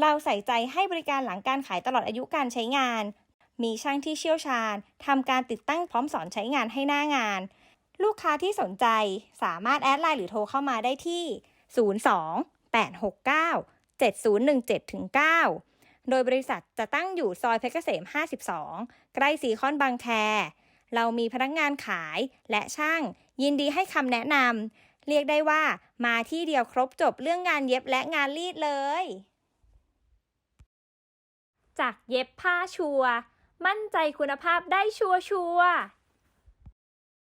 เราใส่ใจให้บริการหลังการขายตลอดอายุการใช้งาน มีช่างที่เชี่ยวชาญทำการติดตั้งพร้อมสอนใช้งานให้หน้างาน ลูกค้าที่สนใจสามารถแอดไลน์หรือโทรเข้ามาได้ที่ 02 869 7017 9 โดยบริษัทจะตั้งอยู่ซอยเพชรเกษม 52 ใกล้สีคอนบางแค เรามีพนักงานขายและช่าง ยินดีให้คำแนะนำ เรียกได้ว่ามาที่เดียวครบจบเรื่องงานเย็บและงานรีดเลย จากเย็บผ้าชัวร์มั่นใจคุณภาพได้ชัวร์ชัวร์